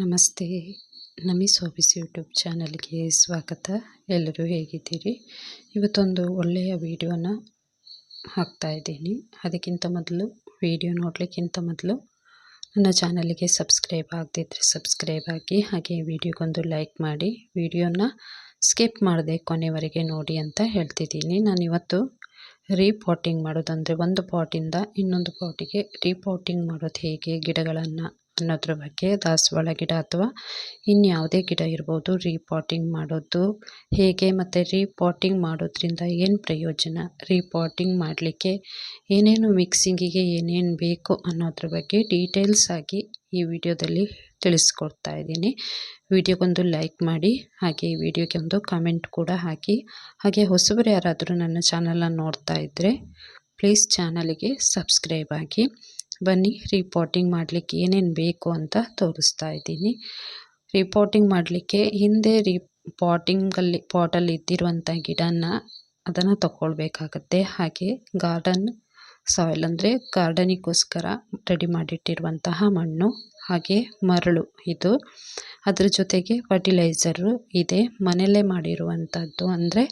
ನಮಸ್ತೆ. ನಮಿಸ್ office YouTube ಚಾನಲ್ಗೆ ಸ್ವಾಗತ. ಎಲ್ಲರೂ ಹೇಗಿದ್ದೀರಿ? ಇವತ್ತೊಂದು ಒಳ್ಳೆಯ ವಿಡಿಯೋನ ಹಾಕ್ತಾ ಇದ್ದೀನಿ. ಅದಕ್ಕಿಂತ ಮೊದಲು ವಿಡಿಯೋ ನೋಡಲಿಕ್ಕಿಂತ ಮೊದಲು ನನ್ನ ಚಾನಲ್ಗೆ ಸಬ್ಸ್ಕ್ರೈಬ್ ಆಗದಿದ್ದರೆ ಸಬ್ಸ್ಕ್ರೈಬ್ ಆಗಿ, ಹಾಗೆ ವಿಡಿಯೋಗೊಂದು ಲೈಕ್ ಮಾಡಿ, ವೀಡಿಯೋನ ಸ್ಕಿಪ್ ಮಾಡದೆ ಕೊನೆವರೆಗೆ ನೋಡಿ ಅಂತ ಹೇಳ್ತಿದ್ದೀನಿ. ನಾನು ಇವತ್ತು ರೀಪಾಟಿಂಗ್ ಮಾಡೋದಂದರೆ ಒಂದು ಪಾಟಿಂದ ಇನ್ನೊಂದು ಪಾಟಿಗೆ ರೀಪಾಟಿಂಗ್ ಮಾಡೋದು ಹೇಗೆ? ಗಿಡಗಳನ್ನು ಅನ್ನೋದ್ರ ಬಗ್ಗೆ ದಾಸವಾಳ ಗಿಡ ಅಥವಾ ಇನ್ಯಾವುದೇ ಗಿಡ ಇರ್ಬೋದು ರೀಪಾಟಿಂಗ್ ಮಾಡೋದು ಹೇಗೆ ಮತ್ತು ರೀಪಾಟಿಂಗ್ ಮಾಡೋದ್ರಿಂದ ಏನು ಪ್ರಯೋಜನ? ರೀಪಾಟಿಂಗ್ ಮಾಡಲಿಕ್ಕೆ ಏನೇನು ಮಿಕ್ಸಿಂಗಿಗೆ ಏನೇನು ಬೇಕು ಅನ್ನೋದ್ರ ಬಗ್ಗೆ ಡೀಟೇಲ್ಸ್ ಆಗಿ ಈ ವಿಡಿಯೋದಲ್ಲಿ ತಿಳಿಸ್ಕೊಡ್ತಾ ಇದ್ದೀನಿ. ವಿಡಿಯೋಗೊಂದು ಲೈಕ್ ಮಾಡಿ, ಹಾಗೆ ಈ ವಿಡಿಯೋಗೆ ಒಂದು ಕಮೆಂಟ್ ಕೂಡ ಹಾಕಿ, ಹಾಗೆ ಹೊಸಬರು ಯಾರಾದರೂ ನನ್ನ ಚಾನಲನ್ನು ನೋಡ್ತಾ ಇದ್ದರೆ ಪ್ಲೀಸ್ ಚಾನಲಿಗೆ ಸಬ್ಸ್ಕ್ರೈಬ್ ಆಗಿ. ಬನ್ನಿ ರಿಪೋರ್ಟಿಂಗ್ ಮಾಡಲಿಕ್ಕೆ ಏನೇನು ಬೇಕು ಅಂತ ತೋರಿಸ್ತಾ ಇದ್ದೀನಿ. ರಿಪೋರ್ಟಿಂಗ್ ಮಾಡಲಿಕ್ಕೆ ಹಿಂದೆ ರೀ ಪಾಟಿಂಗಲ್ಲಿ ಪಾಟಲ್ಲಿ ಇದ್ದಿರುವಂಥ ಗಿಡನ ಅದನ್ನು ತಗೊಳ್ಬೇಕಾಗತ್ತೆ ಹಾಗೆ ಗಾರ್ಡನ್ ಸಾಯಿಲ್ ಅಂದರೆ ಗಾರ್ಡನಿಗೋಸ್ಕರ ರೆಡಿ ಮಾಡಿಟ್ಟಿರುವಂತಹ ಮಣ್ಣು. ಹಾಗೆ ಮರಳು ಇದು. ಅದರ ಜೊತೆಗೆ ಫರ್ಟಿಲೈಸರು ಇದೆ. ಮನೆಯಲ್ಲೇ ಮಾಡಿರುವಂಥದ್ದು ಅಂದರೆ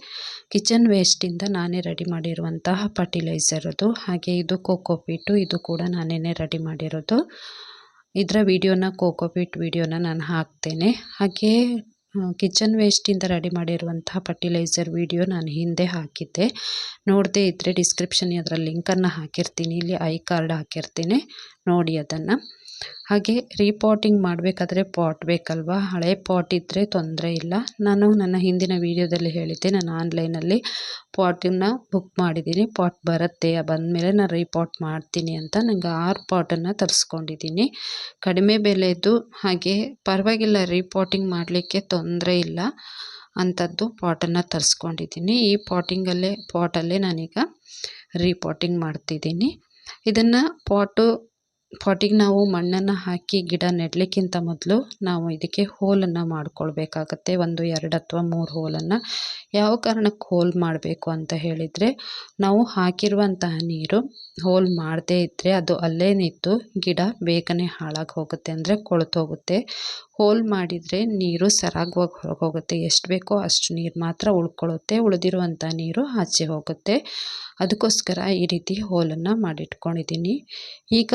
ಕಿಚನ್ ವೇಸ್ಟಿಂದ ನಾನೇ ರೆಡಿ ಮಾಡಿರುವಂತಹ ಫರ್ಟಿಲೈಸರ್ ಅದು. ಹಾಗೆ ಇದು ಕೋಕೋಪೀಟು ಇದು ಕೂಡ ನಾನೇ ರೆಡಿ ಮಾಡಿರೋದು. ಇದರ ವಿಡಿಯೋನ ಕೋಕೋಪೀಟ್ ವಿಡಿಯೋನ ನಾನು ಹಾಕ್ತೇನೆ. ಹಾಗೆ ಕಿಚನ್ ವೇಸ್ಟಿಂದ ರೆಡಿ ಮಾಡಿರುವಂತಹ ಫರ್ಟಿಲೈಸರ್ ವಿಡಿಯೋ ನಾನು ಹಿಂದೆ ಹಾಕಿದ್ದೆ. ನೋಡದೆ ಇದ್ದರೆ ಡಿಸ್ಕ್ರಿಪ್ಷನ್ ಅದರ ಲಿಂಕನ್ನು ಹಾಕಿರ್ತೀನಿ. ಇಲ್ಲಿ ಐ ಕಾರ್ಡ್ ಹಾಕಿರ್ತೀನಿ. ನೋಡಿ ಅದನ್ನು. ಹಾಗೆ ರೀಪಾಟಿಂಗ್ ಮಾಡಬೇಕಾದ್ರೆ ಪಾಟ್ ಬೇಕಲ್ವಾ? ಹಳೆ ಪಾಟ್ ಇದ್ದರೆ ತೊಂದರೆ ಇಲ್ಲ. ನಾನು ನನ್ನ ಹಿಂದಿನ ವೀಡಿಯೋದಲ್ಲಿ ಹೇಳಿದ್ದೆ, ನಾನು ಆನ್ಲೈನಲ್ಲಿ ಪಾಟನ್ನು ಬುಕ್ ಮಾಡಿದ್ದೀನಿ. ಪಾಟ್ ಬರುತ್ತೆ, ಬಂದಮೇಲೆ ನಾನು ರೀಪಾಟ್ ಮಾಡ್ತೀನಿ ಅಂತ. ನನಗೆ ಆರು ಪಾಟನ್ನು ತರಿಸ್ಕೊಂಡಿದ್ದೀನಿ. ಕಡಿಮೆ ಬೆಲೆದು, ಹಾಗೆ ಪರವಾಗಿಲ್ಲ ರೀಪಾಟಿಂಗ್ ಮಾಡಲಿಕ್ಕೆ ತೊಂದರೆ ಇಲ್ಲ ಅಂಥದ್ದು ಪಾಟನ್ನು ತರಿಸ್ಕೊಂಡಿದ್ದೀನಿ. ಈ ಪಾಟಿಂಗಲ್ಲೇ ಪಾಟಲ್ಲೇ ನಾನೀಗ ರೀಪಾಟಿಂಗ್ ಮಾಡ್ತಿದ್ದೀನಿ. ಇದನ್ನು ಪಾಟು ಪಾಟಿಗೆ ನಾವು ಮಣ್ಣನ್ನು ಹಾಕಿ ಗಿಡ ನೆಡಲಿಕ್ಕಿಂತ ಮೊದಲು ನಾವು ಇದಕ್ಕೆ ಹೋಲನ್ನು ಮಾಡಿಕೊಳ್ಬೇಕಾಗತ್ತೆ. ಒಂದು, ಎರಡು ಅಥವಾ ಮೂರು ಹೋಲನ್ನು. ಯಾವ ಕಾರಣಕ್ಕೆ ಹೋಲ್ ಮಾಡಬೇಕು ಅಂತ ಹೇಳಿದರೆ, ನಾವು ಹಾಕಿರುವಂತಹ ನೀರು ಹೋಲ್ ಮಾಡದೇ ಇದ್ದರೆ ಅದು ಅಲ್ಲೇ ನಿಂತು ಗಿಡ ಬೇಗನೆ ಹಾಳಾಗಿ ಹೋಗುತ್ತೆ ಅಂದರೆ ಕೊಳ್ತೋಗುತ್ತೆ ಹೋಲ್ ಮಾಡಿದರೆ ನೀರು ಸರಾಗವಾಗಿ ಹೊರಗೆ ಹೋಗುತ್ತೆ. ಎಷ್ಟು ಬೇಕೋ ಅಷ್ಟು ನೀರು ಮಾತ್ರ ಉಳ್ಕೊಳ್ಳುತ್ತೆ ಉಳಿದಿರುವಂಥ ನೀರು ಆಚೆ ಹೋಗುತ್ತೆ. ಅದಕ್ಕೋಸ್ಕರ ಈ ರೀತಿ ಹೋಲನ್ನು ಮಾಡಿಟ್ಕೊಂಡಿದ್ದೀನಿ. ಈಗ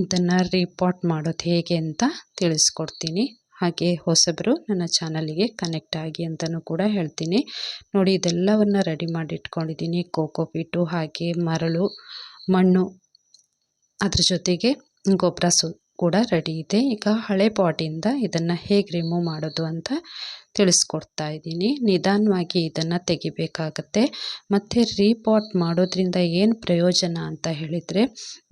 ಇದನ್ನು ರಿಪೋರ್ಟ್ ಮಾಡೋದು ಹೇಗೆ ಅಂತ ತಿಳಿಸ್ಕೊಡ್ತೀನಿ. ಹಾಗೆ ಹೊಸಬರು ನನ್ನ ಚಾನಲಿಗೆ ಕನೆಕ್ಟ್ ಆಗಿ ಅಂತಲೂ ಕೂಡ ಹೇಳ್ತೀನಿ. ನೋಡಿ, ಇದೆಲ್ಲವನ್ನು ರೆಡಿ ಮಾಡಿ ಇಟ್ಕೊಂಡಿದ್ದೀನಿ. ಕೋಕೋಪೀಟು ಹಾಗೆ ಮರಳು, ಮಣ್ಣು, ಅದ್ರ ಜೊತೆಗೆ ಗೊಬ್ಬರ ಸು ಕೂಡ ರೆಡಿ ಇದೆ. ಈಗ ಹಳೆ ಪಾಟಿಂದ ಇದನ್ನು ಹೇಗೆ ರಿಮೂವ್ ಮಾಡೋದು ಅಂತ ತಿಳಿಸ್ಕೊಡ್ತಾ ಇದ್ದೀನಿ. ನಿಧಾನವಾಗಿ ಇದನ್ನು ತೆಗಿಬೇಕಾಗತ್ತೆ. ಮತ್ತು ರೀಪಾಟ್ ಮಾಡೋದ್ರಿಂದ ಏನು ಪ್ರಯೋಜನ ಅಂತ ಹೇಳಿದರೆ,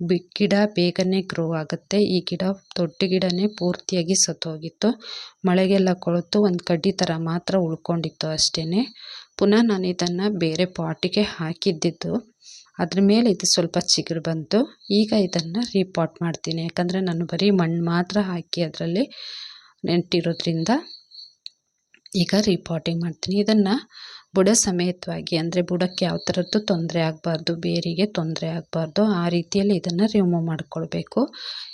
ಬಿ ಗಿಡ ಬೇಗನೆ ಗ್ರೋ ಆಗುತ್ತೆ. ಈ ಗಿಡ ದೊಡ್ಡ ಗಿಡನೇ ಪೂರ್ತಿಯಾಗಿ ಸತ್ತೋಗಿತ್ತು. ಮಳೆಗೆಲ್ಲ ಕೊಳೆತು, ಒಂದು ಕಡ್ಡಿ ಥರ ಮಾತ್ರ ಉಳ್ಕೊಂಡಿತ್ತು ಅಷ್ಟೇ ಪುನಃ ನಾನು ಇದನ್ನು ಬೇರೆ ಪಾಟಿಗೆ ಹಾಕಿದ್ದಿದ್ದು ಅದ್ರ ಮೇಲೆ ಇದು ಸ್ವಲ್ಪ ಚಿಗುರು ಬಂತು. ಈಗ ಇದನ್ನು ರೀಪಾಟ್ ಮಾಡ್ತೀನಿ. ಯಾಕಂದರೆ ನಾನು ಬರೀ ಮಣ್ಣು ಮಾತ್ರ ಹಾಕಿ ಅದರಲ್ಲಿ ನೆಟ್ಟಿರೋದ್ರಿಂದ ಈಗ ರೀಪಾಟಿಂಗ್ ಮಾಡ್ತೀನಿ. ಇದನ್ನು ಬುಡ ಸಮೇತವಾಗಿ, ಅಂದರೆ ಬುಡಕ್ಕೆ ಯಾವ ಥರದ್ದು ತೊಂದರೆ ಆಗಬಾರ್ದು, ಬೇರಿಗೆ ತೊಂದರೆ ಆಗಬಾರ್ದು, ಆ ರೀತಿಯಲ್ಲಿ ಇದನ್ನು ರಿಮೂವ್ ಮಾಡಿಕೊಳ್ಬೇಕು.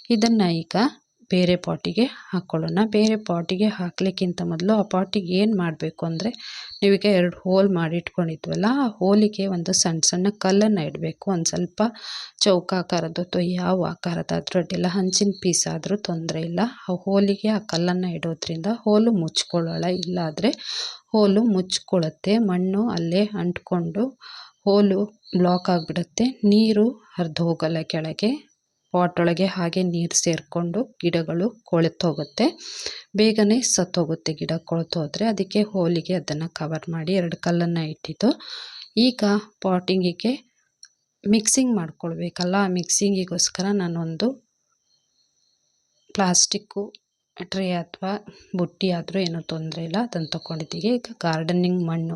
ಇದನ್ನು ಈಗ ಬೇರೆ ಪಾಟಿಗೆ ಹಾಕ್ಕೊಳ್ಳೋಣ ಬೇರೆ ಪಾಟಿಗೆ ಹಾಕಲಿಕ್ಕಿಂತ ಮೊದಲು ಆ ಪಾಟಿಗೆ ಏನು ಮಾಡಬೇಕು ಅಂದರೆ ನೀವೀಗ ಎರಡು ಹೋಲ್ ಮಾಡಿ ಇಟ್ಕೊಂಡಿದ್ವಲ್ಲ ಆ ಹೋಲಿಗೆ ಒಂದು ಸಣ್ಣ ಸಣ್ಣ ಕಲ್ಲನ್ನು ಇಡಬೇಕು. ಒಂದು ಸ್ವಲ್ಪ ಚೌಕಾಕಾರದ್ದು ಅಥವಾ ಯಾವ ಆಕಾರದಾದರೂ ಅಡ್ಡಿಲ್ಲ ಹಂಚಿನ ಪೀಸ್ ಆದರೂ ತೊಂದರೆ ಇಲ್ಲ. ಆ ಹೋಲಿಗೆ ಆ ಕಲ್ಲನ್ನು ಇಡೋದ್ರಿಂದ ಹೋಲು ಮುಚ್ಕೊಳ್ಳೋಲ್ಲ ಇಲ್ಲಾದರೆ ಹೋಲು ಮುಚ್ಕೊಳ್ಳುತ್ತೆ, ಮಣ್ಣು ಅಲ್ಲೇ ಅಂಟ್ಕೊಂಡು ಹೋಲು ಬ್ಲಾಕ್ ಆಗಿಬಿಡುತ್ತೆ, ನೀರು ಹರಿದು ಹೋಗಲ್ಲ ಕೆಳಗೆ. ಪಾಟ್ ಒಳಗೆ ಹಾಗೆ ನೀರು ಸೇರಿಕೊಂಡು ಗಿಡಗಳು ಕೊಳೆತೋಗುತ್ತೆ. ಬೇಗನೆ ಸತ್ತೋಗುತ್ತೆ ಗಿಡ ಕೊಳೆತೋದ್ರೆ ಅದಕ್ಕೆ ಹೋಲಿಗೆ ಅದನ್ನು ಕವರ್ ಮಾಡಿ ಎರಡು ಕಲ್ಲನ್ನು ಇಟ್ಟಿದ್ದು. ಈಗ ಪಾಟಿಂಗಿಗೆ ಮಿಕ್ಸಿಂಗ್ ಮಾಡ್ಕೊಳ್ಬೇಕಲ್ಲ ಮಿಕ್ಸಿಂಗಿಗೋಸ್ಕರ ನಾನೊಂದು ಪ್ಲಾಸ್ಟಿಕ್ಕು ಟ್ರೇ ಅಥವಾ ಬುಟ್ಟಿ ಆದರೂ ಏನೂ ತೊಂದರೆ ಇಲ್ಲ. ಅದನ್ನು ತೊಗೊಂಡಿದ್ದೀವಿ. ಈಗ ಗಾರ್ಡನಿಂಗ್ ಮಣ್ಣು.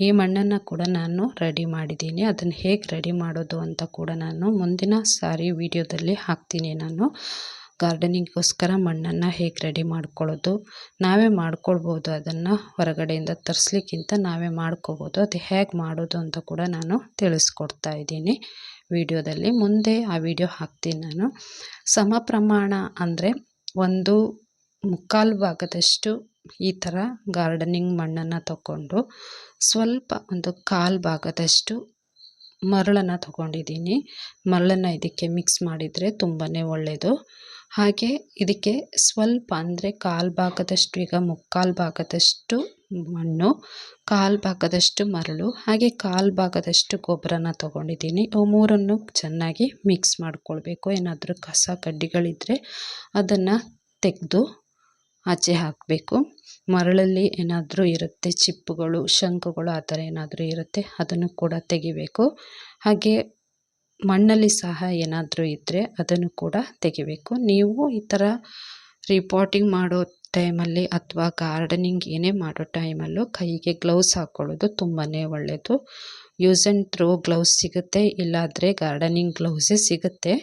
ಈ ಮಣ್ಣನ್ನು ಕೂಡ ನಾನು ರೆಡಿ ಮಾಡಿದ್ದೀನಿ. ಅದನ್ನು ಹೇಗೆ ರೆಡಿ ಮಾಡೋದು ಅಂತ ಕೂಡ ನಾನು ಮುಂದಿನ ಸಾರಿ ವೀಡಿಯೋದಲ್ಲಿ ಹಾಕ್ತೀನಿ ನಾನು. ಗಾರ್ಡನಿಂಗ್ಗೋಸ್ಕರ ಮಣ್ಣನ್ನು ಹೇಗೆ ರೆಡಿ ಮಾಡ್ಕೊಳ್ಳೋದು, ನಾವೇ ಮಾಡ್ಕೊಳ್ಬೋದು ಅದನ್ನು ಹೊರಗಡೆಯಿಂದ ತರಿಸ್ಲಿಕ್ಕಿಂತ ನಾವೇ ಮಾಡ್ಕೋಬೋದು. ಅದು ಹೇಗೆ ಮಾಡೋದು ಅಂತ ಕೂಡ ನಾನು ತಿಳಿಸ್ಕೊಡ್ತಾ ಇದ್ದೀನಿ ವಿಡಿಯೋದಲ್ಲಿ. ಮುಂದೆ ಆ ವಿಡಿಯೋ ಹಾಕ್ತೀನಿ ನಾನು. ಸಮ ಪ್ರಮಾಣ ಅಂದರೆ ಒಂದು ಮುಕ್ಕಾಲು ಭಾಗದಷ್ಟು ಈ ಥರ ಗಾರ್ಡನಿಂಗ್ ಮಣ್ಣನ್ನು ತಗೊಂಡು ಸ್ವಲ್ಪ ಒಂದು ಕಾಲು ಭಾಗದಷ್ಟು ಮರಳನ್ನು ತಗೊಂಡಿದ್ದೀನಿ. ಮರಳನ್ನು ಇದಕ್ಕೆ ಮಿಕ್ಸ್ ಮಾಡಿದರೆ ತುಂಬಾ ಒಳ್ಳೆಯದು ಹಾಗೆ ಇದಕ್ಕೆ ಸ್ವಲ್ಪ ಅಂದರೆ ಕಾಲು ಭಾಗದಷ್ಟು ಈಗ ಮುಕ್ಕಾಲು ಭಾಗದಷ್ಟು ಮಣ್ಣು, ಕಾಲು ಭಾಗದಷ್ಟು ಮರಳು, ಹಾಗೆ ಕಾಲು ಭಾಗದಷ್ಟು ಗೊಬ್ಬರನ ತೊಗೊಂಡಿದ್ದೀನಿ. ಅವು ಮೂರನ್ನು ಚೆನ್ನಾಗಿ ಮಿಕ್ಸ್ ಮಾಡಿಕೊಳ್ಬೇಕು. ಏನಾದರೂ ಕಸ ಕಡ್ಡಿಗಳಿದ್ದರೆ ಅದನ್ನು ತೆಗೆದು ಆಚೆ ಹಾಕಬೇಕು. ಮರಳಲ್ಲಿ ಏನಾದರೂ ಇರುತ್ತೆ, ಚಿಪ್ಪುಗಳು, ಶಂಕುಗಳು ಆ ಥರ ಏನಾದರೂ ಇರುತ್ತೆ, ಅದನ್ನು ಕೂಡ ತೆಗಿಬೇಕು. ಹಾಗೆ ಮಣ್ಣಲ್ಲಿ ಸಹ ಏನಾದರೂ ಇದ್ದರೆ ಅದನ್ನು ಕೂಡ ತೆಗಿಬೇಕು. ನೀವು ಈ ಥರ ರಿಪೋರ್ಟಿಂಗ್ ಮಾಡೋ ಟೈಮಲ್ಲಿ ಅಥವಾ ಗಾರ್ಡನಿಂಗ್ ಏನೇ ಮಾಡೋ ಟೈಮಲ್ಲೂ ಕೈಗೆ ಗ್ಲೌಸ್ ಹಾಕ್ಕೊಳ್ಳೋದು ತುಂಬಾ ಒಳ್ಳೆಯದು ಯೂಸ್ ಆ್ಯಂಡ್ ಥ್ರೋ ಗ್ಲೌಸ್ ಸಿಗುತ್ತೆ, ಇಲ್ಲಾದರೆ ಗಾರ್ಡನಿಂಗ್ ಗ್ಲೌಸೇ ಸಿಗುತ್ತೆ.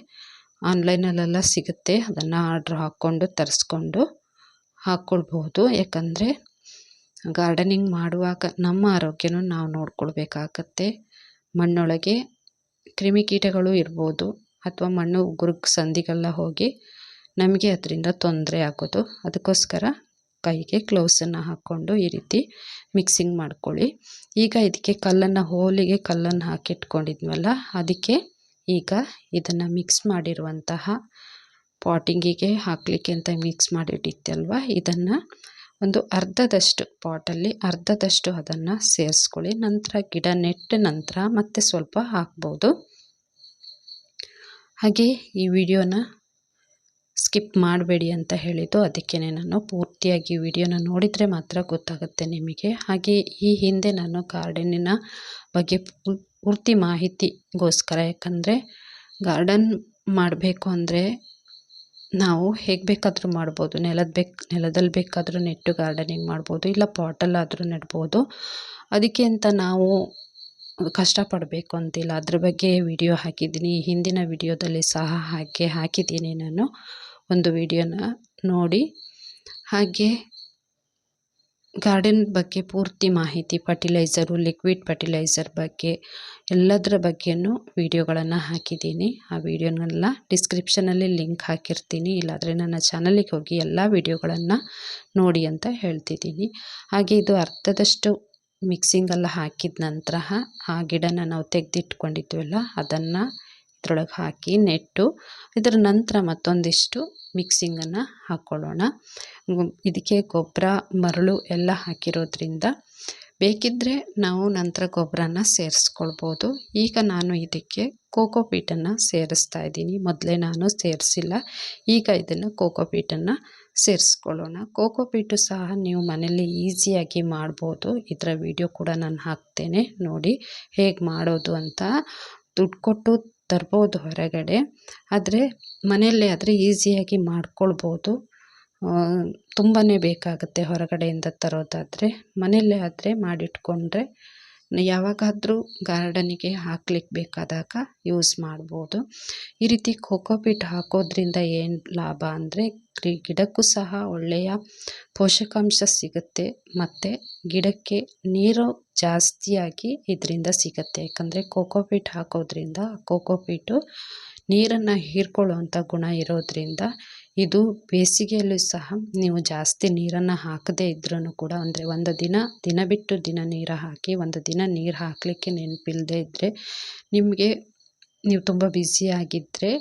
ಆನ್ಲೈನಲ್ಲೆಲ್ಲ ಸಿಗುತ್ತೆ, ಅದನ್ನು ಆರ್ಡ್ರ್ ಹಾಕ್ಕೊಂಡು ತರಿಸ್ಕೊಂಡು. ಹಾಕ್ಕೊಳ್ಬಹುದು ಯಾಕಂದರೆ ಗಾರ್ಡನಿಂಗ್ ಮಾಡುವಾಗ ನಮ್ಮ ಆರೋಗ್ಯನೂ ನಾವು ನೋಡ್ಕೊಳ್ಬೇಕಾಗತ್ತೆ. ಮಣ್ಣೊಳಗೆ ಕ್ರಿಮಿಕೀಟಗಳು ಇರ್ಬೋದು ಅಥವಾ ಮಣ್ಣು ಉಗುರು ಸಂದಿಗೆಲ್ಲ ಹೋಗಿ ನಮಗೆ ಅದರಿಂದ ತೊಂದರೆ ಆಗೋದು. ಅದಕ್ಕೋಸ್ಕರ ಕೈಗೆ ಗ್ಲೌಸನ್ನು ಹಾಕ್ಕೊಂಡು ಈ ರೀತಿ ಮಿಕ್ಸಿಂಗ್ ಮಾಡ್ಕೊಳ್ಳಿ. ಈಗ ಇದಕ್ಕೆ ಕಲ್ಲನ್ನು, ಹೋಲಿಗೆ ಕಲ್ಲನ್ನು ಹಾಕಿಟ್ಕೊಂಡಿದ್ವಲ್ಲ, ಅದಕ್ಕೆ ಈಗ ಇದನ್ನು ಮಿಕ್ಸ್ ಮಾಡಿರುವಂತಹ ಪಾಟಿಂಗಿಗೆ ಹಾಕಲಿಕ್ಕೆ ಅಂತ ಮಿಕ್ಸ್ ಮಾಡಿಟ್ಟಿತ್ತಲ್ವ ಇದನ್ನು ಒಂದು ಅರ್ಧದಷ್ಟು ಪಾಟಲ್ಲಿ ಅರ್ಧದಷ್ಟು ಅದನ್ನು ಸೇರಿಸ್ಕೊಳ್ಳಿ. ನಂತರ ಗಿಡ ನೆಟ್ಟ ನಂತರ ಮತ್ತೆ ಸ್ವಲ್ಪ ಹಾಕ್ಬೋದು. ಹಾಗೆ ಈ ವಿಡಿಯೋನ ಸ್ಕಿಪ್ ಮಾಡಬೇಡಿ ಅಂತ ಹೇಳಿದ್ದು ಅದಕ್ಕೇ ನಾನು ಪೂರ್ತಿಯಾಗಿ ವಿಡಿಯೋನ ನೋಡಿದರೆ ಮಾತ್ರ ಗೊತ್ತಾಗುತ್ತೆ ನಿಮಗೆ. ಹಾಗೆ ಈ ಹಿಂದೆ ನಾನು ಗಾರ್ಡನಿನ ಬಗ್ಗೆ ಪೂರ್ತಿ ಮಾಹಿತಿಗೋಸ್ಕರ, ಯಾಕಂದರೆ ಗಾರ್ಡನ್ ಮಾಡಬೇಕು ಅಂದರೆ ನಾವು ಹೇಗೆ ಬೇಕಾದರೂ ಮಾಡ್ಬೋದು. ನೆಲದ ಬೇಕು, ನೆಲದಲ್ಲಿ ಬೇಕಾದರೂ ನೆಟ್ಟು ಗಾರ್ಡನಿಂಗ್ ಮಾಡ್ಬೋದು, ಇಲ್ಲ ಪಾಟಲ್ಲಾದರೂ ನೆಡ್ಬೋದು. ಅದಕ್ಕೆ ಅಂತ ನಾವು ಕಷ್ಟಪಡಬೇಕು ಅಂತಿಲ್ಲ. ಅದ್ರ ಬಗ್ಗೆ ವಿಡಿಯೋ ಹಾಕಿದ್ದೀನಿ. ಹಿಂದಿನ ವಿಡಿಯೋದಲ್ಲಿ ಸಹ ಹಾಕಿ ಹಾಕಿದ್ದೀನಿ ನಾನು. ಒಂದು ವಿಡಿಯೋನ ನೋಡಿ. ಹಾಗೆ ಗಾರ್ಡನ್ ಬಗ್ಗೆ ಪೂರ್ತಿ ಮಾಹಿತಿ ಫರ್ಟಿಲೈಸರು ಲಿಕ್ವಿಡ್ ಫರ್ಟಿಲೈಸರ್ ಬಗ್ಗೆ ಎಲ್ಲದರ ಬಗ್ಗೆಯೂ ವಿಡಿಯೋಗಳನ್ನು ಹಾಕಿದ್ದೀನಿ. ಆ ವಿಡಿಯೋನೆಲ್ಲ ಡಿಸ್ಕ್ರಿಪ್ಷನಲ್ಲಿ ಲಿಂಕ್ ಹಾಕಿರ್ತೀನಿ. ಇಲ್ಲಾದರೆ ನನ್ನ ಚಾನಲಿಗೆ ಹೋಗಿ ಎಲ್ಲ ವಿಡಿಯೋಗಳನ್ನು ನೋಡಿ ಅಂತ ಹೇಳ್ತಿದ್ದೀನಿ. ಹಾಗೆ ಇದು ಅರ್ಧದಷ್ಟು ಮಿಕ್ಸಿಂಗೆಲ್ಲ ಹಾಕಿದ ನಂತರ ಆ ಗಿಡನ ನಾವು ತೆಗೆದಿಟ್ಕೊಂಡಿದ್ವಲ್ಲ, ಅದನ್ನು ಇದ್ರೊಳಗೆ ಹಾಕಿ ನೆಟ್ಟು, ಇದರ ನಂತರ ಮತ್ತೊಂದಿಷ್ಟು ಮಿಕ್ಸಿಂಗನ್ನು ಹಾಕ್ಕೊಳ್ಳೋಣ ಇದಕ್ಕೆ ಗೊಬ್ಬರ, ಮರಳು ಎಲ್ಲ ಹಾಕಿರೋದ್ರಿಂದ ಬೇಕಿದ್ದರೆ ನಾವು ನಂತರ ಗೊಬ್ಬರನ ಸೇರಿಸ್ಕೊಳ್ಬೋದು. ಈಗ ನಾನು ಇದಕ್ಕೆ ಕೋಕೋ ಪೀಟನ್ನು ಸೇರಿಸ್ತಾ ಇದ್ದೀನಿ. ಮೊದಲೇ ನಾನು ಸೇರಿಸಿಲ್ಲ. ಈಗ ಇದನ್ನು ಕೋಕೋ ಪೀಟನ್ನು ಸೇರಿಸ್ಕೊಳ್ಳೋಣ. ಕೋಕೋ ಪೀಟು ಸಹ ನೀವು ಮನೆಯಲ್ಲಿ ಈಸಿಯಾಗಿ ಮಾಡ್ಬೋದು. ಇದರ ವಿಡಿಯೋ ಕೂಡ ನಾನು ಹಾಕ್ತೇನೆ. ನೋಡಿ ಹೇಗೆ ಮಾಡೋದು ಅಂತ ದುಡ್ಡು ಕೊಟ್ಟು ತರ್ಬೋದು ಹೊರಗಡೆ. ಆದರೆ ಮನೆಯಲ್ಲೇ ಆದರೆ ಈಸಿಯಾಗಿ ಮಾಡ್ಕೊಳ್ಬೋದು. ತುಂಬಾ ಬೇಕಾಗುತ್ತೆ ಹೊರಗಡೆಯಿಂದ ತರೋದಾದರೆ. ಮನೆಯಲ್ಲೇ ಆದರೆ ಮಾಡಿಟ್ಕೊಂಡ್ರೆ ಯಾವಾಗಾದರೂ ಗಾರ್ಡನಿಗೆ ಹಾಕ್ಲಿಕ್ಕೆ ಬೇಕಾದಾಗ ಯೂಸ್ ಮಾಡ್ಬೋದು. ಈ ರೀತಿ ಕೋಕೋಪೀಟ್ ಹಾಕೋದ್ರಿಂದ ಏನು ಲಾಭ ಅಂದರೆ ಗಿಡಕ್ಕೂ ಸಹ ಒಳ್ಳೆಯ ಪೋಷಕಾಂಶ ಸಿಗುತ್ತೆ ಮತ್ತು ಗಿಡಕ್ಕೆ ನೀರು ಜಾಸ್ತಿಯಾಗಿ ಇದರಿಂದ ಸಿಗುತ್ತೆ. ಯಾಕಂದರೆ ಕೋಕೋಪೀಟ್ ಹಾಕೋದ್ರಿಂದ ಕೋಕೋಪೀಟು ನೀರನ್ನು ಹೀರ್ಕೊಳ್ಳುವಂಥ ಗುಣ ಇರೋದ್ರಿಂದ ಇದು ಬೇಸಿಗೆಯಲ್ಲೂ ಸಹ ನೀವು ಜಾಸ್ತಿ ನೀರನ್ನು ಹಾಕದೇ ಇದ್ರೂ ಕೂಡ ಅಂದರೆ ಒಂದು ದಿನ ದಿನ ಬಿಟ್ಟು ದಿನ ನೀರು ಹಾಕಿ, ಒಂದು ದಿನ ನೀರು ಹಾಕಲಿಕ್ಕೆ ನೆನಪಿಲ್ಲದೆ ಇದ್ದರೆ ನಿಮಗೆ, ನೀವು ತುಂಬ ಬ್ಯುಸಿಯಾಗಿದ್ದರೆ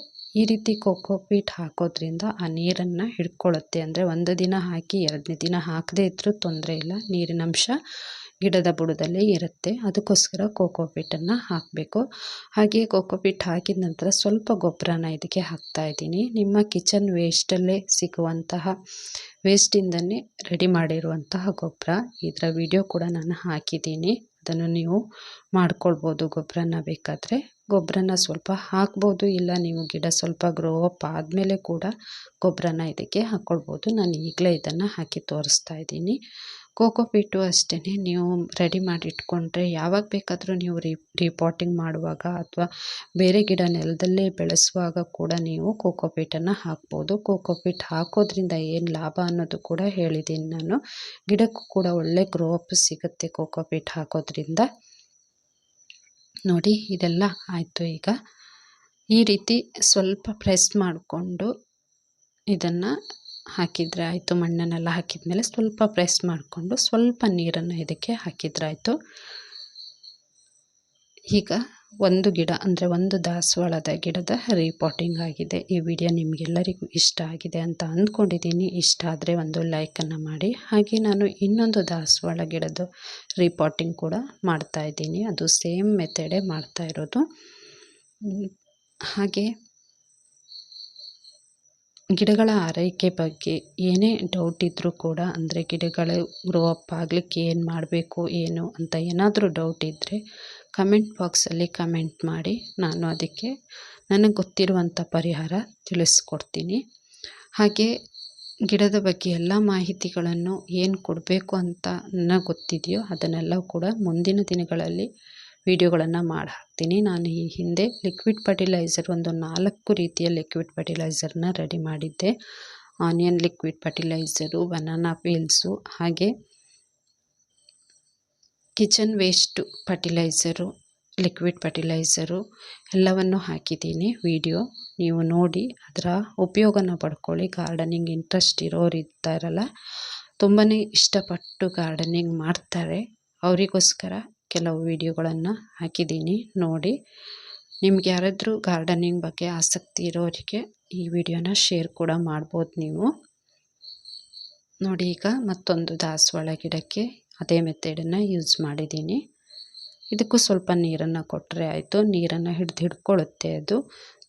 ಈ ರೀತಿ ಕೋಕೋಪೀಟ್ ಹಾಕೋದ್ರಿಂದ ಆ ನೀರನ್ನು ಹಿಡ್ಕೊಳ್ಳುತ್ತೆ ಅಂದರೆ ಒಂದು ದಿನ ಹಾಕಿ, ಎರಡನೇ ದಿನ ಹಾಕದೇ ಇದ್ದರೂ ತೊಂದರೆ ಇಲ್ಲ. ನೀರಿನ ಅಂಶ ಗಿಡದ ಬುಡದಲ್ಲೇ ಇರುತ್ತೆ. ಅದಕ್ಕೋಸ್ಕರ ಕೋಕೋಪೀಟನ್ನು ಹಾಕಬೇಕು. ಹಾಗೆ ಕೋಕೋಪೀಟ್ ಹಾಕಿದ ನಂತರ ಸ್ವಲ್ಪ ಗೊಬ್ಬರನ ಇದಕ್ಕೆ ಹಾಕ್ತಾ ಇದ್ದೀನಿ. ನಿಮ್ಮ ಕಿಚನ್ ವೇಸ್ಟಲ್ಲೇ ಸಿಗುವಂತಹ ವೇಸ್ಟಿಂದನೇ ರೆಡಿ ಮಾಡಿರುವಂತಹ ಗೊಬ್ಬರ. ಇದರ ವಿಡಿಯೋ ಕೂಡ ನಾನು ಹಾಕಿದ್ದೀನಿ. ಅದನ್ನು ನೀವು ಮಾಡ್ಕೊಳ್ಬೋದು. ಗೊಬ್ಬರನ ಬೇಕಾದರೆ ಗೊಬ್ಬರನ ಸ್ವಲ್ಪ ಹಾಕ್ಬೋದು. ಇಲ್ಲ ನೀವು ಗಿಡ ಸ್ವಲ್ಪ ಗ್ರೋ ಅಪ್ ಆದಮೇಲೆ ಕೂಡ ಗೊಬ್ಬರನ ಇದಕ್ಕೆ ಹಾಕ್ಕೊಳ್ಬೋದು. ನಾನು ಈಗಲೇ ಇದನ್ನು ಹಾಕಿ ತೋರಿಸ್ತಾ ಇದ್ದೀನಿ. ಕೋಕೋಪೀಟು ಅಷ್ಟೇ ನೀವು ರೆಡಿ ಮಾಡಿ ಇಟ್ಕೊಂಡ್ರೆ ಯಾವಾಗ ಬೇಕಾದರೂ ನೀವು ರೀ ರೀಪಾಟಿಂಗ್ ಮಾಡುವಾಗ ಅಥವಾ ಬೇರೆ ಗಿಡ ನೆಲದಲ್ಲೇ ಬೆಳೆಸುವಾಗ ಕೂಡ ನೀವು ಕೋಕೋಪೀಟನ್ನು ಹಾಕ್ಬೋದು. ಕೋಕೋಪೀಟ್ ಹಾಕೋದ್ರಿಂದ ಏನು ಲಾಭ ಅನ್ನೋದು ಕೂಡ ಹೇಳಿದ್ದೀನಿ ನಾನು. ಗಿಡಕ್ಕೂ ಕೂಡ ಒಳ್ಳೆ ಗ್ರೋ ಅಪ್ ಸಿಗುತ್ತೆ ಕೋಕೋಪೀಟ್ ಹಾಕೋದ್ರಿಂದ. ನೋಡಿ, ಇದೆಲ್ಲ ಆಯಿತು ಈಗ. ಈ ರೀತಿ ಸ್ವಲ್ಪ ಪ್ರೆಸ್ ಮಾಡಿಕೊಂಡು ಇದನ್ನು ಹಾಕಿದರೆ ಆಯಿತು, ಮಣ್ಣನ್ನೆಲ್ಲ ಹಾಕಿದ ಮೇಲೆ ಸ್ವಲ್ಪ ಪ್ರೆಸ್ ಮಾಡಿಕೊಂಡು ಸ್ವಲ್ಪ ನೀರನ್ನು ಇದಕ್ಕೆ ಹಾಕಿದ್ರಾಯಿತು. ಈಗ ಒಂದು ಗಿಡ, ಅಂದರೆ ಒಂದು ದಾಸವಾಳದ ಗಿಡದ ರೀಪಾಟಿಂಗ್ ಆಗಿದೆ. ಈ ವಿಡಿಯೋ ನಿಮಗೆಲ್ಲರಿಗೂ ಇಷ್ಟ ಆಗಿದೆ ಅಂತ ಅಂದ್ಕೊಂಡಿದ್ದೀನಿ. ಇಷ್ಟ ಆದರೆ ಒಂದು ಲೈಕನ್ನು ಮಾಡಿ. ಹಾಗೆ ನಾನು ಇನ್ನೊಂದು ದಾಸವಾಳ ಗಿಡದ ರೀಪಾಟಿಂಗ್ ಕೂಡ ಮಾಡ್ತಾ ಇದ್ದೀನಿ. ಅದು ಸೇಮ್ ಮೆಥಡೇ ಮಾಡ್ತಾ ಇರೋದು. ಹಾಗೆ ಗಿಡಗಳ ಆರೈಕೆ ಬಗ್ಗೆ ಏನೇ ಡೌಟ್ ಇದ್ದರೂ ಕೂಡ ಅಂದರೆ ಗಿಡಗಳು ಗ್ರೋ ಅಪ್ ಆಗಲಿಕ್ಕೆ ಏನು ಮಾಡಬೇಕು, ಏನು ಅಂತ ಏನಾದರೂ ಡೌಟ್ ಇದ್ದರೆ ಕಮೆಂಟ್ ಬಾಕ್ಸಲ್ಲಿ ಕಮೆಂಟ್ ಮಾಡಿ. ನಾನು ಅದಕ್ಕೆ ನನಗೆ ಗೊತ್ತಿರುವಂಥ ಪರಿಹಾರ ತಿಳಿಸ್ಕೊಡ್ತೀನಿ. ಹಾಗೆ ಗಿಡದ ಬಗ್ಗೆ ಎಲ್ಲ ಮಾಹಿತಿಗಳನ್ನು ಏನು ಕೊಡಬೇಕು ಅಂತ ನನಗೆ ಗೊತ್ತಿದೆಯೋ ಅದನ್ನೆಲ್ಲ ಕೂಡ ಮುಂದಿನ ದಿನಗಳಲ್ಲಿ ವೀಡಿಯೋಗಳನ್ನು ಮಾಡಿ ಹಾಕ್ತೀನಿ ನಾನು ಈ ಹಿಂದೆ ಲಿಕ್ವಿಡ್ ಫರ್ಟಿಲೈಸರ್ ಒಂದು ನಾಲ್ಕು ರೀತಿಯ ಲಿಕ್ವಿಡ್ ಫರ್ಟಿಲೈಸರ್ನ ರೆಡಿ ಮಾಡಿದ್ದೆ. Onion liquid fertiliser banana peels ಹಾಗೆ kitchen waste fertiliser liquid fertiliser ಎಲ್ಲವನ್ನು ಹಾಕಿದ್ದೀನಿ ವಿಡಿಯೋ. ನೀವು ನೋಡಿ ಅದರ ಉಪಯೋಗನ ಪಡ್ಕೊಳ್ಳಿ. ಗಾರ್ಡನಿಂಗ್ ಇಂಟ್ರೆಸ್ಟ್ ಇರೋರು ಇರ್ತಾರಲ್ಲ ತುಂಬಾ ಇಷ್ಟಪಟ್ಟು ಗಾರ್ಡನಿಂಗ್ ಮಾಡ್ತಾರೆ. ಅವರಿಗೋಸ್ಕರ ಕೆಲವು ವಿಡಿಯೋಗಳನ್ನು ಹಾಕಿದ್ದೀನಿ. ನೋಡಿ, ನಿಮ್ಗೆ ಯಾರಾದರೂ ಗಾರ್ಡನಿಂಗ್ ಬಗ್ಗೆ ಆಸಕ್ತಿ ಇರೋರಿಗೆ ಈ ವಿಡಿಯೋನ ಶೇರ್ ಕೂಡ ಮಾಡ್ಬೋದು ನೀವು. ನೋಡಿ, ಈಗ ಮತ್ತೊಂದು ದಾಸವಾಳ ಗಿಡಕ್ಕೆ ಅದೇ ಮೆಥಡನ್ನು ಯೂಸ್ ಮಾಡಿದ್ದೀನಿ. ಇದಕ್ಕೂ ಸ್ವಲ್ಪ ನೀರನ್ನು ಕೊಟ್ಟರೆ ಆಯಿತು. ನೀರನ್ನು ಹಿಡ್ದು ಹಿಡ್ಕೊಳ್ಳುತ್ತೆ ಅದು.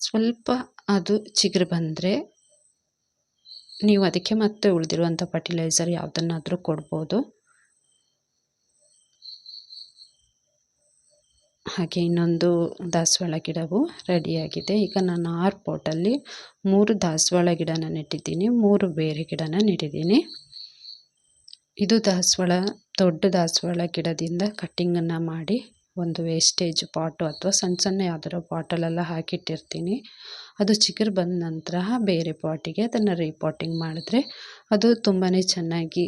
ಸ್ವಲ್ಪ ಅದು ಚಿಗುರು ಬಂದರೆ ನೀವು ಅದಕ್ಕೆ ಮತ್ತೆ ಉಳಿದಿರುವಂಥ ಫರ್ಟಿಲೈಸರ್ ಯಾವುದನ್ನಾದರೂ ಕೊಡ್ಬೋದು. ಹಾಗೆ ಇನ್ನೊಂದು ದಾಸವಾಳ ಗಿಡವು ರೆಡಿಯಾಗಿದೆ ಈಗ ನಾನು ಆರು ಪೋಟಲ್ಲಿ ಮೂರು ದಾಸವಾಳ ಗಿಡನ ನೆಟ್ಟಿದ್ದೀನಿ, ಮೂರು ಬೇರೆ ಗಿಡನ ನೆಟ್ಟಿದ್ದೀನಿ. ಇದು ದಾಸವಾಳ, ದೊಡ್ಡ ದಾಸವಾಳ ಗಿಡದಿಂದ ಕಟ್ಟಿಂಗನ್ನು ಮಾಡಿ ಒಂದು ವೇಸ್ಟೇಜ್ ಪಾಟು ಅಥವಾ ಸಣ್ಣ ಸಣ್ಣ ಯಾವುದಾದ್ರು ಪಾಟಲೆಲ್ಲ ಹಾಕಿಟ್ಟಿರ್ತೀನಿ. ಅದು ಚಿಗುರು ಬಂದ ನಂತರ ಬೇರೆ ಪಾಟಿಗೆ ಅದನ್ನು ರೀಪಾಟಿಂಗ್ ಮಾಡಿದ್ರೆ ಅದು ತುಂಬಾ ಚೆನ್ನಾಗಿ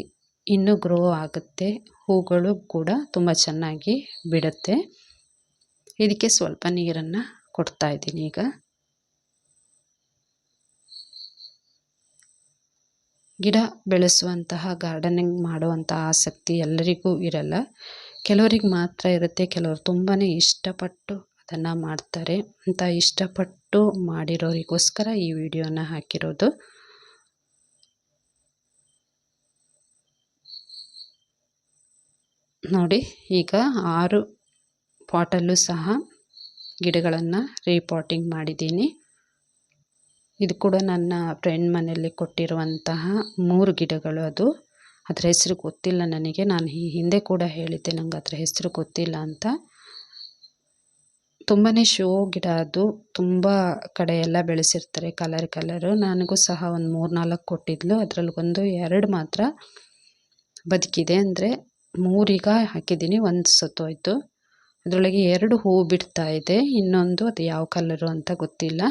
ಇನ್ನೂ ಗ್ರೋ ಆಗುತ್ತೆ, ಹೂಗಳು ಕೂಡ ತುಂಬ ಚೆನ್ನಾಗಿ ಬಿಡುತ್ತೆ. ಇದಕ್ಕೆ ಸ್ವಲ್ಪ ನೀರನ್ನು ಕೊಡ್ತಾ ಇದ್ದೀನಿ ಈಗ. ಗಿಡ ಬೆಳೆಸುವಂತಹ ಗಾರ್ಡನಿಂಗ್ ಮಾಡುವಂಥ ಆಸಕ್ತಿ ಎಲ್ಲರಿಗೂ ಇರಲ್ಲ. ಕೆಲವರಿಗೆ ಮಾತ್ರ ಇರುತ್ತೆ, ಕೆಲವರು ತುಂಬಾ ಇಷ್ಟಪಟ್ಟು ಅದನ್ನು ಮಾಡ್ತಾರೆ. ಅಂತ ಇಷ್ಟಪಟ್ಟು ಮಾಡಿರೋರಿಗೋಸ್ಕರ ಈ ವಿಡಿಯೋನ ಹಾಕಿರೋದು. ನೋಡಿ, ಈಗ ಆರು ಪಾಟಲ್ಲೂ ಸಹ ಗಿಡಗಳನ್ನು ರೀಪಾಟಿಂಗ್ ಮಾಡಿದ್ದೀನಿ. ಇದು ಕೂಡ ನನ್ನ ಫ್ರೆಂಡ್ ಮನೆಯಲ್ಲಿ ಕೊಟ್ಟಿರುವಂತಹ ಮೂರು ಗಿಡಗಳು ಅದು. ಅದರ ಹೆಸರು ಗೊತ್ತಿಲ್ಲ ನನಗೆ. ನಾನು ಈ ಹಿಂದೆ ಕೂಡ ಹೇಳಿದ್ದೆ ನನಗೆ ಅದರ ಹೆಸರು ಗೊತ್ತಿಲ್ಲ ಅಂತ. ತುಂಬಾ ಶೋ ಗಿಡ ಅದು. ತುಂಬ ಕಡೆ ಎಲ್ಲ ಬೆಳೆಸಿರ್ತಾರೆ ಕಲರ್ ಕಲರು ನನಗೂ ಸಹ ಒಂದು ಮೂರು ನಾಲ್ಕು ಕೊಟ್ಟಿದ್ಲು. ಅದರಲ್ಲಿ ಒಂದು ಎರಡು ಮಾತ್ರ ಬದುಕಿದೆ. ಅಂದರೆ ಮೂರೀಗ ಹಾಕಿದ್ದೀನಿ, ಒಂದು ಸತ್ತೋಯ್ತು. ಅದರೊಳಗೆ ಎರಡು ಹೂ ಬಿಡ್ತಾ ಇದೆ. ಇನ್ನೊಂದು ಅದು ಯಾವ ಕಲರು ಅಂತ ಗೊತ್ತಿಲ್ಲ.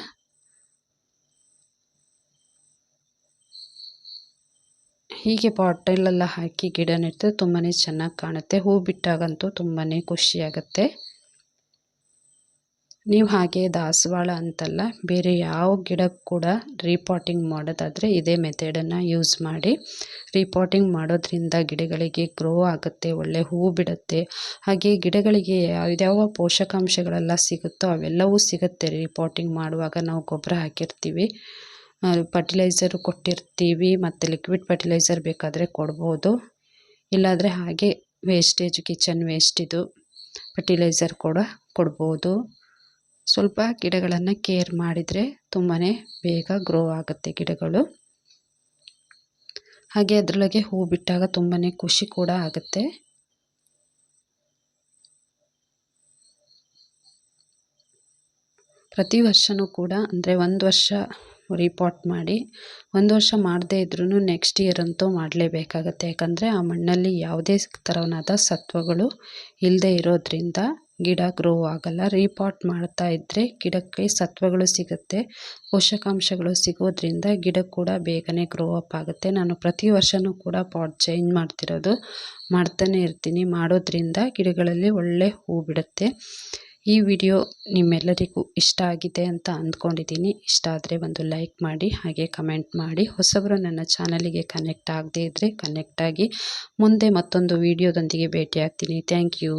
ಹೀಗೆ ಬಾಟಲೆಲ್ಲ ಹಾಕಿ ಗಿಡ ನೆಟ್ಟರೆ ತುಂಬಾ ಚೆನ್ನಾಗಿ ಕಾಣುತ್ತೆ. ಹೂ ಬಿಟ್ಟಾಗಂತೂ ತುಂಬಾ ಖುಷಿಯಾಗತ್ತೆ. ನೀವು ಹಾಗೆ ದಾಸವಾಳ ಅಂತಲ್ಲ, ಬೇರೆ ಯಾವ ಗಿಡಕ್ಕೆ ಕೂಡ ರೀಪಾಟಿಂಗ್ ಮಾಡೋದಾದರೆ ಇದೇ ಮೆಥಡನ್ನು ಯೂಸ್ ಮಾಡಿ. ರೀಪಾಟಿಂಗ್ ಮಾಡೋದ್ರಿಂದ ಗಿಡಗಳಿಗೆ ಗ್ರೋ ಆಗುತ್ತೆ, ಒಳ್ಳೆ ಹೂ ಬಿಡುತ್ತೆ. ಹಾಗೆ ಗಿಡಗಳಿಗೆ ಯಾವ್ಯಾವ ಪೋಷಕಾಂಶಗಳೆಲ್ಲ ಸಿಗುತ್ತೋ ಅವೆಲ್ಲವೂ ಸಿಗುತ್ತೆ ರೀಪಾಟಿಂಗ್ ಮಾಡುವಾಗ ನಾವು ಗೊಬ್ಬರ ಹಾಕಿರ್ತೀವಿ. ಫರ್ಟಿಲೈಸರು ಕೊಟ್ಟಿರ್ತೀವಿ, ಮತ್ತು ಲಿಕ್ವಿಡ್ ಫರ್ಟಿಲೈಸರ್ ಬೇಕಾದರೆ ಕೊಡ್ಬೋದು. ಇಲ್ಲಾಂದರೆ ಹಾಗೆ ವೇಸ್ಟೇಜ್ ಕಿಚನ್ ವೇಸ್ಟಿದು ಫರ್ಟಿಲೈಸರ್ ಕೂಡ ಕೊಡ್ಬೋದು. ಸ್ವಲ್ಪ ಗಿಡಗಳನ್ನು ಕೇರ್ ಮಾಡಿದರೆ ತುಂಬಾ ಬೇಗ ಗ್ರೋ ಆಗುತ್ತೆ ಗಿಡಗಳು. ಹಾಗೆ ಅದರೊಳಗೆ ಹೂ ಬಿಟ್ಟಾಗ ತುಂಬಾ ಖುಷಿ ಕೂಡ ಆಗುತ್ತೆ. ಪ್ರತಿ ವರ್ಷವೂ ಕೂಡ ಅಂದರೆ ಒಂದು ವರ್ಷ ರೀಪಾಟ್ ಮಾಡಿ, ಒಂದು ವರ್ಷ ಮಾಡದೇ ಇದ್ರೂ ನೆಕ್ಸ್ಟ್ ಇಯರ್ ಅಂತೂ ಮಾಡಲೇಬೇಕಾಗತ್ತೆ. ಯಾಕಂದರೆ ಆ ಮಣ್ಣಲ್ಲಿ ಯಾವುದೇ ಥರನಾದ ಸತ್ವಗಳು ಇಲ್ಲದೇ ಇರೋದ್ರಿಂದ ಗಿಡ ಗ್ರೋ ಆಗಲ್ಲ. ರೀಪಾಟ್ ಮಾಡ್ತಾ ಇದ್ದರೆ ಗಿಡಕ್ಕೆ ಸತ್ವಗಳು ಸಿಗುತ್ತೆ. ಪೋಷಕಾಂಶಗಳು ಸಿಗೋದ್ರಿಂದ ಗಿಡ ಕೂಡ ಬೇಗನೆ ಗ್ರೋ ಅಪ್ ಆಗುತ್ತೆ. ನಾನು ಪ್ರತಿ ವರ್ಷವೂ ಕೂಡ ಪಾಟ್ ಚೇಂಜ್ ಮಾಡ್ತಿರೋದು ಮಾಡ್ತಾನೆ ಇರ್ತೀನಿ. ಮಾಡೋದ್ರಿಂದ ಗಿಡಗಳಲ್ಲಿ ಒಳ್ಳೆ ಹೂ ಬಿಡುತ್ತೆ. ಈ ವಿಡಿಯೋ ನಿಮ್ಮೆಲ್ಲರಿಗೂ ಇಷ್ಟ ಆಗಿದೆ ಅಂತ ಅಂದ್ಕೊಂಡಿದ್ದೀನಿ. ಇಷ್ಟ ಆದರೆ ಒಂದು ಲೈಕ್ ಮಾಡಿ, ಹಾಗೆ ಕಮೆಂಟ್ ಮಾಡಿ. ಹೊಸಬರು ನನ್ನ ಚಾನಲಿಗೆ ಕನೆಕ್ಟ್ ಆಗದೇ ಇದ್ದರೆ ಕನೆಕ್ಟ್ ಆಗಿ ಮುಂದೆ ಮತ್ತೊಂದು ವಿಡಿಯೋದೊಂದಿಗೆ ಭೇಟಿಯಾಗ್ತೀನಿ. Thank you